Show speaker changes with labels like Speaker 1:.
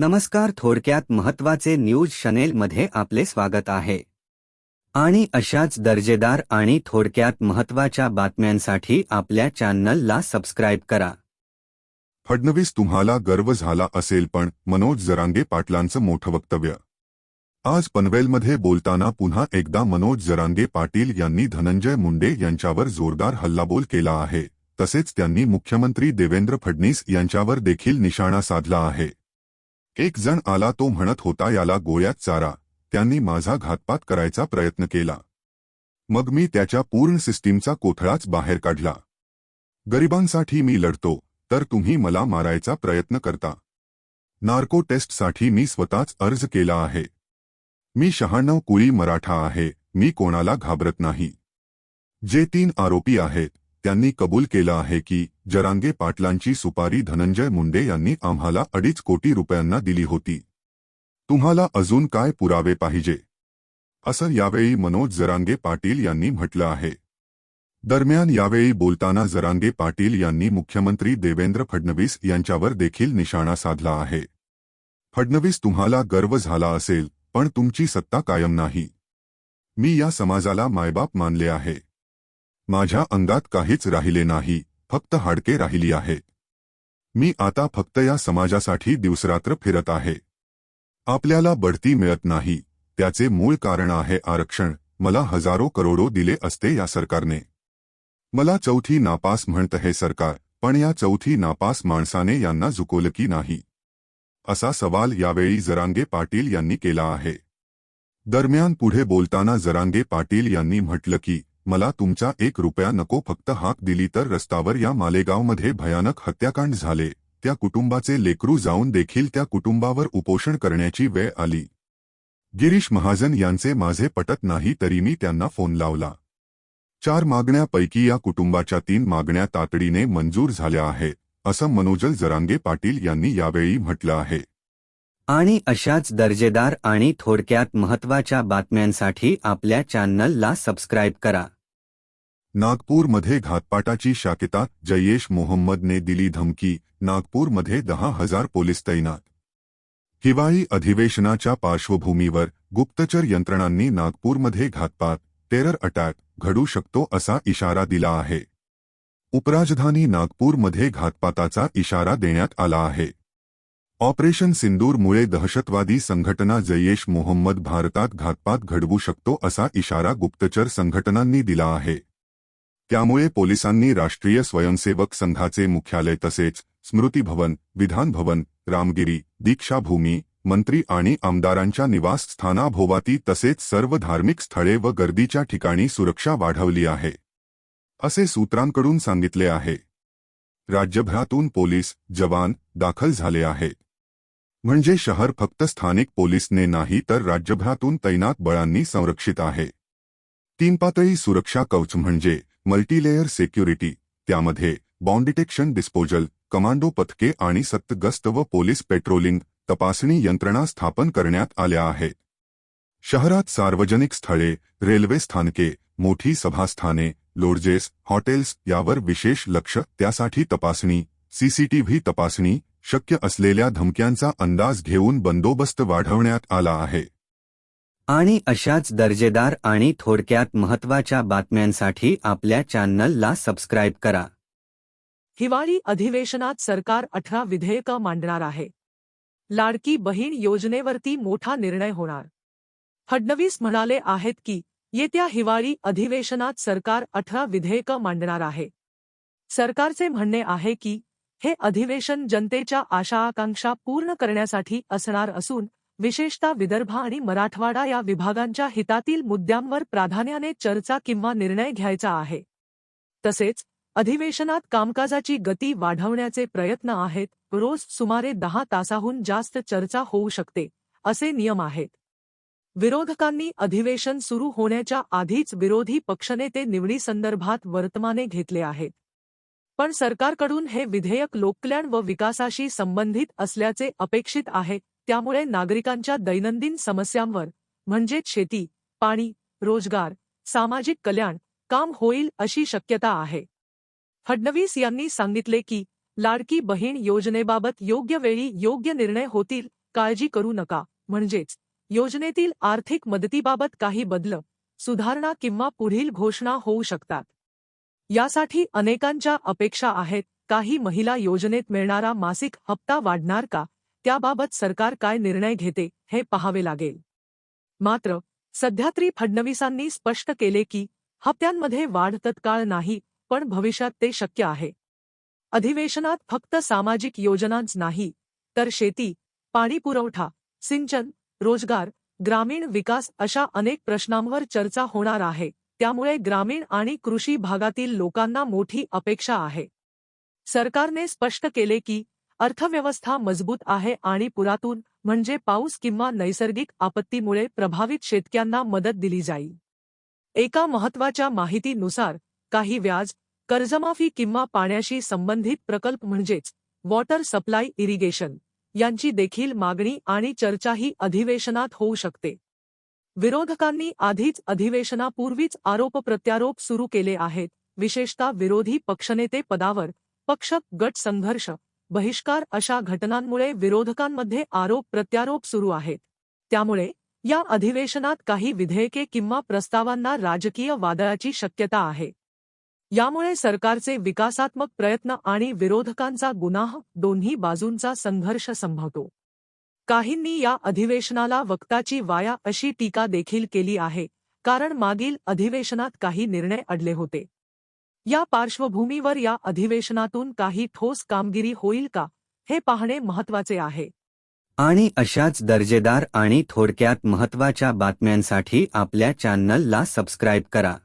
Speaker 1: नमस्कार थोडक्यात महत्त्वाचे न्यूज शनेलमध्ये आपले स्वागत आहे. आणि अशाच दर्जेदार आणि थोडक्यात महत्त्वाच्या बातम्यांसाठी आपल्या चॅनलला सबस्क्राईब करा.
Speaker 2: फडणवीस तुम्हाला गर्व झाला असेल पण मनोज जरांगे पाटलांचं मोठं वक्तव्य. आज पनवेलमध्ये बोलताना पुन्हा एकदा मनोज जरांगे पाटील यांनी धनंजय मुंडे यांच्यावर जोरदार हल्लाबोल केला आहे. तसेच त्यांनी मुख्यमंत्री देवेंद्र फडणवीस यांच्यावर देखील निशाणा साधला आहे. एक जण आला तो म्हणत होता याला गोळ्यात चारा. त्यांनी माझा घातपात करायचा प्रयत्न केला. मग मी त्याच्या पूर्ण सिस्टीमचा कोथळाच बाहेर काढला. गरिबांसाठी मी लढतो तर तुम्ही मला मारायचा प्रयत्न करता. नार्को टेस्टसाठी मी स्वतःच अर्ज केला आहे. मी शहाण्णव कुळी मराठा आहे मी कोणाला घाबरत नाही. जे तीन आरोपी आहेत त्यांनी कबूल केलं आहे की जरांगे पाटलांची सुपारी धनंजय मुंडे यांनी आम्हाला अडीच कोटी रुपयांना दिली होती. तुम्हाला अजून काय पुरावे पाहिजे? असं यावेळी मनोज जरांगे पाटील यांनी म्हटलं आहे. दरम्यान यावेळी बोलताना जरांगे पाटील यांनी मुख्यमंत्री देवेंद्र फडणवीस यांच्यावर देखील निशाणा साधला आहे. फडणवीस तुम्हाला गर्व झाला असेल पण तुमची सत्ता कायम नाही. मी या समाजाला मायबाप मानले आहे. माझ्या अंगात काहीच राहिले नाही फक्त हाडके राहिली आहे. मी आता फक्त या समाजासाठी दिवसरात्र फिरत आहे. आपल्याला बढती मिळत नाही त्याचे मूळ कारण आहे आरक्षण मला हजारो करोडो दिले असते या सरकारने. मला चौथी नापास म्हणत हे सरकार पण या चौथी नापास माणसाने यांना झुकवलं की नाही? असा सवाल यावेळी जरांगे पाटील यांनी केला आहे. दरम्यान पुढे बोलताना जरांगे पाटील यांनी म्हटलं की मला तुमचा एक रुपया नको फक्त हाक दिली तर रस्तावर या मालेगावमध्ये भयानक हत्याकांड झाले. त्या कुटुंबाचे लेकरू जाऊन देखील त्या कुटुंबावर उपोषण करण्याची वेळ आली. गिरीश महाजन यांचे माझे पटत नाही तरी मी त्यांना फोन लावला. चार मागण्यापैकी या कुटुंबाच्या तीन मागण्या तातडीने मंजूर झाल्या आहेत असं मनोजल जरांगे पाटील यांनी यावेळी म्हटलं आहे.
Speaker 1: आणि अशाच दर्जेदार आणि थोडक्यात महत्त्वाच्या बातम्यांसाठी आपल्या चॅनलला सबस्क्राईब करा.
Speaker 2: नागपूरमध्ये घातपाटाची शाकिता जयेश मोहम्मद मोहम्मदने दिली धमकी. नागपूरमध्ये दहा हज़ार पोलीस तैनात. हिवाळी अधिवेशनाच्या पार्श्वभूमीवर गुप्तचर यंत्रणांनी नागपूरमध्ये घातपात. टेरर अटॅक घडू शकतो असा इशारा दिला आहे. उपराजधानी नागपूरमध्ये घातपाताचा इशारा देण्यात आला आहे. ऑपरेशन सिंदूरमुळे दहशतवादी संघटना जयेश मोहम्मद भारतात घातपात घडवू शकतो असा इशारा गुप्तचर संघटनांनी दिला आहे. त्यामुळे पोलिसांनी राष्ट्रीय स्वयंसेवक संघाचे मुख्यालय तसेच स्मृती भवन विधान भवन रामगिरी दीक्षाभूमी मंत्री आणि आमदारांच्या निवासस्थानाभोवाती तसेच सर्व धार्मिक स्थळे व गर्दीच्या ठिकाणी सुरक्षा वाढवली आहे. असे सूत्रांकडून सांगितले आहे. राज्यभरातून पोलीस जवान दाखल झाले आहेत. म्हणजे शहर फक्त स्थानिक पोलीसने नाही तर राज्यभरातून तैनात बळांनी संरक्षित आहे. तीन पातळी सुरक्षा कवच म्हणजे मल्टीलेयर सेक्युरिटी त्यामध्ये बॉम्ब डिटेक्शन डिस्पोजल कमांडो पथके आणि सक्तगस्त व पोलीस पेट्रोलिंग तपासणी यंत्रणा स्थापन करण्यात आल्या आहेत. शहरात सार्वजनिक स्थळे रेल्वे स्थानके मोठी सभास्थाने लोडजेस हॉटेल्स यावर विशेष लक्ष त्यासाठी तपासणी सीसीटीव्ही तपासणी शक्य असलेल्या धमक्यांचा अंदाज घेऊन बंदोबस्त वाढवण्यात आला आहे.
Speaker 1: आणि अशाच दर्जेदार आणि थोडक्यात महत्त्वाच्या बातम्यांसाठी आपल्या चॅनलला सबस्क्राईब करा.
Speaker 3: हिवाळी अधिवेशनात सरकार अठरा विधेयकं मांडणार आहे. लाडकी बहीण योजनेवरती मोठा निर्णय होणार. फडणवीस म्हणाले आहेत की येत्या हिवाळी अधिवेशनात सरकार अठरा विधेयकं मांडणार आहे. सरकारचे म्हणणे आहे की हे अधिवेशन जनतेच्या आशा आकांक्षा पूर्ण करण्यासाठी असणार असून विशेषतः विदर्भ आणि मराठवाडा या विभागांच्या हितातील मुद्द्यांवर प्राधान्याने चर्चा किंवा निर्णय घ्यायचा आहे. तसेच अधिवेशनात कामकाजाची गती वाढवण्याचे प्रयत्न आहेत. रोज सुमारे दहा तासाहून जास्त चर्चा होऊ शकते असे नियम आहेत. विरोधकांनी अधिवेशन सुरू होण्याच्या आधीच विरोधी पक्षनेते निवडीसंदर्भात वर्तमाने घेतले आहेत. पण सरकारकडून हे विधेयक लोककल्याण व विकासाशी संबंधित असल्याचे अपेक्षित आहे. त्यामुळे नागरिकांच्या दैनंदिन समस्यांवर म्हणजेच शेती पाणी रोजगार सामाजिक कल्याण काम होईल अशी शक्यता आहे. फडणवीस यांनी सांगितले की लाडकी बहीण योजनेबाबत योग्य वेळी योग्य निर्णय होतील काळजी करू नका. म्हणजेच योजनेतील आर्थिक मदतीबाबत काही बदल सुधारणा किंवा पुढील घोषणा होऊ शकतात. यासाठी अनेकांच्या अपेक्षा आहेत काही महिला योजनेत मिळणारा मासिक हप्ता वाढणार का? त्याबाबत सरकार काय निर्णय घेते हे पाहावे लागेल. मात्र सध्या तरी फडणवीसांनी स्पष्ट केले की हप्त्यांमध्ये वाढ तत्काळ नाही पण भविष्यात ते शक्य आहे. अधिवेशनात फक्त सामाजिक योजनांच नाही तर शेती पाणी पुरवठा सिंचन रोजगार ग्रामीण विकास अशा अनेक प्रश्नांवर चर्चा होणार आहे त्यामुळे ग्रामीण आणि कृषी भागातील लोकांना मोठी अपेक्षा आहे. सरकारने स्पष्ट केले की अर्थव्यवस्था मजबूत आहे आणि पुरातून म्हणजे पाऊस किंवा नैसर्गिक आपत्तीमुळे प्रभावित शेतक्यांना मदत दिली जाईल. एका महत्त्वाच्या माहितीनुसार काही व्याज कर्जमाफी किंवा पाण्याशी संबंधित प्रकल्प म्हणजेच वॉटर सप्लाय इरिगेशन यांची देखील मागणी आणि चर्चाही अधिवेशनात होऊ शकते. विरोधकांनी आधीच अधिवेशनापूर्वीच आरोप प्रत्यारोप सुरू केले आहेत विशेषतः विरोधी पक्षनेते पदावर पक्ष गट संघर्ष बहिष्कार अशा घटनांमुळे विरोधकांमध्ये आरोप प्रत्यारोप सुरू आहेत. त्यामुळे या अधिवेशनात काही विधेयके किंवा प्रस्तावांना राजकीय वादळाची शक्यता आहे. यामुळे सरकारचे विकासात्मक प्रयत्न आणि विरोधकांचा गुन्हा दोन्ही बाजूंचा संघर्ष संभवतो. काहींनी या अधिवेशनाला वक्ताची वाया अशी टीका देखील केली आहे कारण मागील अधिवेशनात काही निर्णय अडले होते. या पार्श्वभूमीवर या अधिवेशनातून काही ठोस कामगिरी होईल का हे पाहणे महत्त्वाचे आहे.
Speaker 1: आणि अशाच दर्जेदार आणि थोडक्यात महत्त्वाच्या बातम्यांसाठी आपल्या चॅनलला सबस्क्राईब करा.